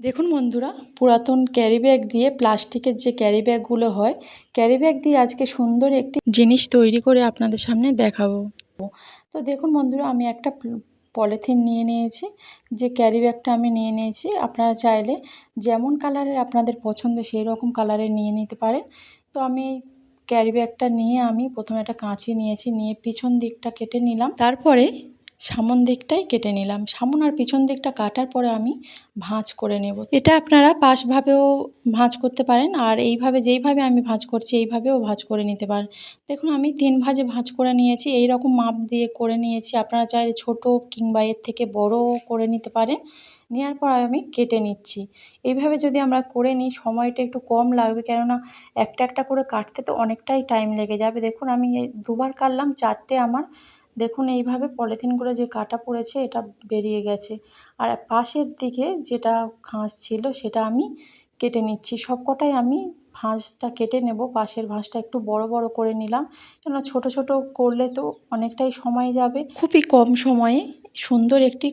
দেখুন বন্ধুরা, পুরাতন ক্যারি ব্যাগ দিয়ে প্লাস্টিকের যে ক্যারি ব্যাগগুলো হয়, ক্যারি ব্যাগ দিয়ে আজকে সুন্দর একটি জিনিস তৈরি করে আপনাদের সামনে দেখাবো। তো দেখুন বন্ধুরা, আমি একটা পলিথিন নিয়ে নিয়েছি, যে ক্যারি ব্যাগটা আমি নিয়ে নিয়েছি। আপনারা চাইলে যেমন কালারের আপনাদের পছন্দ সেই রকম কালারের নিয়ে নিতে পারেন। তো আমি ক্যারি ব্যাগটা নিয়ে আমি প্রথমে একটা কাঁচি নিয়েছি, নিয়ে পিছন দিকটা কেটে নিলাম। তারপরে সামন দিকটাই কেটে নিলাম। সামন আর পিছন দিকটা কাটার পরে আমি ভাঁজ করে নেব। এটা আপনারা পাশভাবেও ভাঁজ করতে পারেন আর এইভাবে যেইভাবে আমি ভাঁজ করছি এইভাবেও ভাঁজ করে নিতে পারেন। দেখুন, আমি তিন ভাঁজে ভাঁজ করে নিয়েছি। এই রকম মাপ দিয়ে করে নিয়েছি। আপনারা চাইলে ছোট কিংবা এর থেকে বড় করে নিতে পারেন। নেওয়ার পর আমি কেটে নিচ্ছি। এইভাবে যদি আমরা করে নিই, সময়টা একটু কম লাগবে। কেননা একটা একটা করে কাটতে তো অনেকটাই টাইম লেগে যাবে। দেখুন, আমি দুবার কাটলাম, চারটে আমার দেখুন, এইভাবে পলিথিনগুলো যে কাটা পড়েছে, এটা বেরিয়ে গেছে। আর পাশের দিকে যেটা খাঁজ ছিল, সেটা আমি কেটে নিচ্ছি। সব কটাই আমি ভাঁজটা কেটে নেব। পাশের ভাঁজটা একটু বড় বড় করে নিলাম। কেন ছোট ছোট করলে তো অনেকটাই সময় যাবে। খুবই কম সময়ে সুন্দর একটি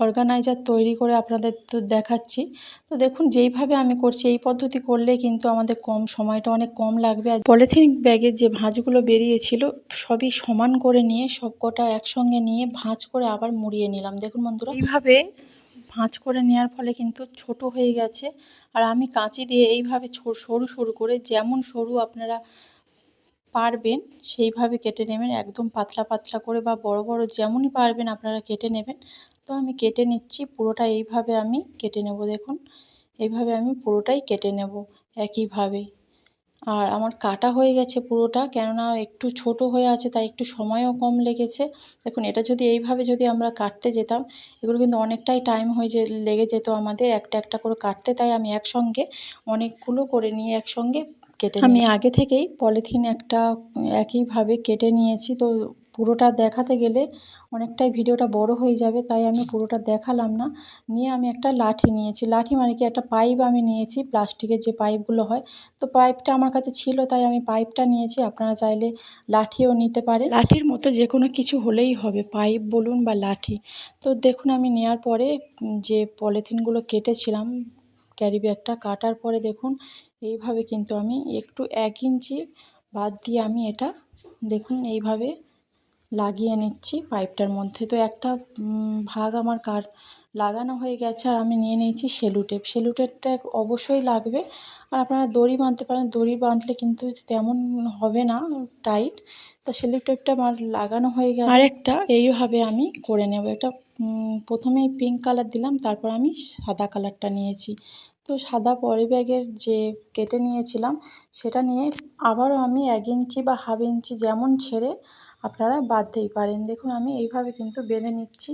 অর্গানাইজার তৈরি করে আপনাদের তো দেখাচ্ছি। তো দেখুন যেইভাবে আমি করছি এই পদ্ধতি করলে কিন্তু আমাদের কম সময়টা অনেক কম লাগবে। আর পলিথিন ব্যাগের যে ভাঁজগুলো বেরিয়েছিল সবই সমান করে নিয়ে সব কটা একসঙ্গে নিয়ে ভাঁজ করে আবার মুড়িয়ে নিলাম। দেখুন বন্ধুরা এইভাবে? ভাঁজ করে নেওয়ার ফলে কিন্তু ছোট হয়ে গেছে। আর আমি কাঁচি দিয়ে এইভাবে সরু সরু করে যেমন সরু আপনারা পারবেন সেইভাবে কেটে নেবেন। একদম পাতলা পাতলা করে বা বড় বড় যেমনই পারবেন আপনারা কেটে নেবেন। তো আমি কেটে নিচ্ছি পুরোটা এইভাবে আমি কেটে নেব দেখুন। এইভাবে আমি পুরোটাই কেটে নেব একইভাবে। আর আমার কাটা হয়ে গেছে পুরোটা কেননা একটু ছোট হয়ে আছে তাই একটু সময়ও কম লেগেছে। দেখুন এটা যদি এইভাবে যদি আমরা কাটতে যেতাম এগুলো কিন্তু অনেকটাই টাইম হয়ে যে লেগে যেত আমাদের একটা একটা করে কাটতে। তাই আমি একসঙ্গে অনেকগুলো করে নিয়ে একসঙ্গে কেটে আমি আগে থেকেই পলিথিন একটা একইভাবে কেটে নিয়েছি। তো পুরোটা দেখাতে গেলে অনেকটাই ভিডিওটা বড় হয়ে যাবে, তাই আমি পুরোটা দেখালাম না। নিয়ে আমি একটা লাঠি নিয়েছি। লাঠি মানে কি? একটা পাইপ আমি নিয়েছি প্লাস্টিকের যে পাইপগুলো হয়। তো পাইপটা আমার কাছে ছিল, তাই আমি পাইপটা নিয়েছি। আপনারা চাইলে লাঠিও নিতে পারে লাঠির মতো যে কোনো কিছু হলেই হবে, পাইপ বলুন বা লাঠি। তো দেখুন, আমি নেওয়ার পরে যে পলিথিনগুলো কেটেছিলাম ক্যারি ব্যাগটা কাটার পরে দেখুন, এইভাবে কিন্তু আমি একটু এক ইঞ্চি বাদ দিয়ে আমি এটা, দেখুন, এইভাবে লাগিয়ে নিচ্ছি। পাইপটার মধ্যে তো একটা ভাগ আমার কার লাগানো হয়ে গেছে আর আমি নিয়ে নিয়েছি সেলু সেলুটেপ সেলুটেপটা অবশ্যই লাগবে। আর আপনারা দড়ি বাঁধতে পারেন। দড়ি বাঁধলে কিন্তু তেমন হবে না টাইট। তো সেলুটেপটা আমার লাগানো হয়ে গেল। আরেকটা এইভাবে আমি করে নেব। এটা প্রথমেই পিঙ্ক কালার দিলাম তারপর আমি সাদা কালারটা নিয়েছি। তো সাদা পলি ব্যাগের যে কেটে নিয়েছিলাম সেটা নিয়ে আবারও আমি এক ইঞ্চি বা হাফ ইঞ্চি যেমন ছেড়ে আপনারা বাঁধতেই পারেন। দেখুন, আমি এইভাবে কিন্তু বেঁধে নিচ্ছি।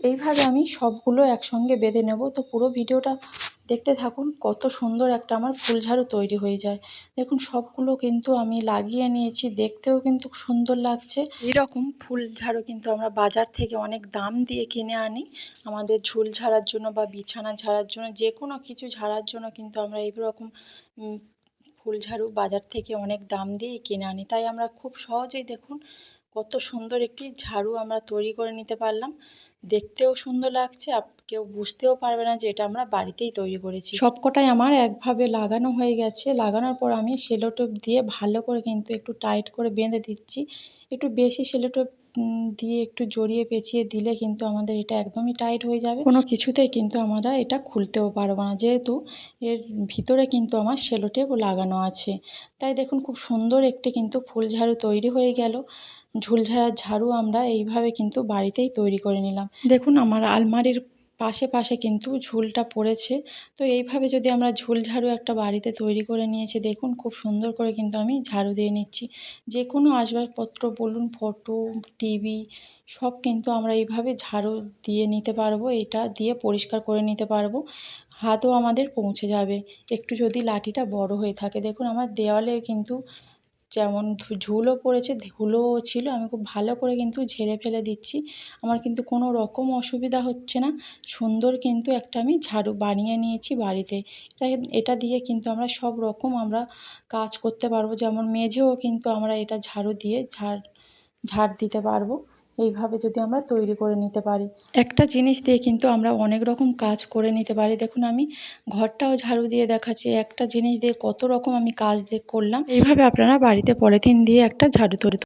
এইভাবে আমি সবগুলো একসঙ্গে বেঁধে নেব। তো পুরো ভিডিওটা দেখতে থাকুন, কত সুন্দর একটা আমার ফুলঝাড়ু তৈরি হয়ে যায়। দেখুন, সবগুলো কিন্তু আমি লাগিয়ে নিয়েছি। দেখতেও কিন্তু সুন্দর লাগছে। এরকম ফুল ঝাড়ু কিন্তু আমরা বাজার থেকে অনেক দাম দিয়ে কিনে আনি। আমাদের ঝুল ঝাড়ার জন্য বা বিছানা ঝাড়ার জন্য যে কোনো কিছু ঝাড়ার জন্য কিন্তু আমরা এইরকম ফুল ঝাড়ু বাজার থেকে অনেক দাম দিয়ে কিনে আনি। তাই আমরা খুব সহজেই দেখুন কত সুন্দর একটি ঝাড়ু আমরা তৈরি করে নিতে পারলাম। দেখতেও সুন্দর লাগছে, আপ কেউ বুঝতেও পারবে না যে এটা আমরা বাড়িতেই তৈরি করেছি। সবকটাই আমার একভাবে লাগানো হয়ে গেছে। লাগানোর পর আমি সেলোটেপ দিয়ে ভালো করে কিন্তু একটু টাইট করে বেঁধে দিচ্ছি। একটু বেশি সেলোটেপ দিয়ে একটু জড়িয়ে পেঁচিয়ে দিলে কিন্তু আমাদের এটা একদমই টাইট হয়ে যাবে। কোনো কিছুতেই কিন্তু আমরা এটা খুলতেও পারব না। যেহেতু এর ভিতরে কিন্তু আমার সেলোটেপ লাগানো আছে। তাই দেখুন খুব সুন্দর একটি কিন্তু ফুল ঝাড়ু তৈরি হয়ে গেল। ঝুলঝাড়ার ঝাড়ু আমরা এইভাবে কিন্তু বাড়িতেই তৈরি করে নিলাম। দেখুন আমার আলমারির পাশে পাশে কিন্তু ঝুলটা পড়েছে। তো এইভাবে যদি আমরা ঝুল ঝাড়ু একটা বাড়িতে তৈরি করে নিয়েছি, দেখুন খুব সুন্দর করে কিন্তু আমি ঝাড়ু দিয়ে নিচ্ছি। যে কোনো আসবাবপত্র বলুন, ফটো, টিভি, সব কিন্তু আমরা এইভাবে ঝাড়ু দিয়ে নিতে পারব, এটা দিয়ে পরিষ্কার করে নিতে পারব। হাতও আমাদের পৌঁছে যাবে। একটু যদি লাঠিটা বড় হয়ে থাকে, দেখুন আমার দেওয়ালে কিন্তু যেমন ঝুলও পড়েছে, ধুলোও ছিল। আমি খুব ভালো করে কিন্তু ঝেড়ে ফেলে দিচ্ছি। আমার কিন্তু কোনো রকম অসুবিধা হচ্ছে না। সুন্দর কিন্তু একটা আমি ঝাড়ু বানিয়ে নিয়েছি বাড়িতে। এটা এটা দিয়ে কিন্তু আমরা সব রকম আমরা কাজ করতে পারব। যেমন মেঝেও কিন্তু আমরা এটা ঝাড়ু দিয়ে ঝাড় ঝাড় দিতে পারব। এইভাবে যদি আমরা তৈরি করে নিতে পারি। একটা জিনিস দিয়ে কিন্তু আমরা অনেক রকম কাজ করে নিতে পারি। দেখুন, আমি ঘরটাও ঝাড়ু দিয়ে দেখাচ্ছি। একটা জিনিস দিয়ে কত রকম আমি কাজ দিয়ে করলাম। এইভাবে আপনারা বাড়িতে পলিথিন দিয়ে একটা ঝাড়ু তৈরি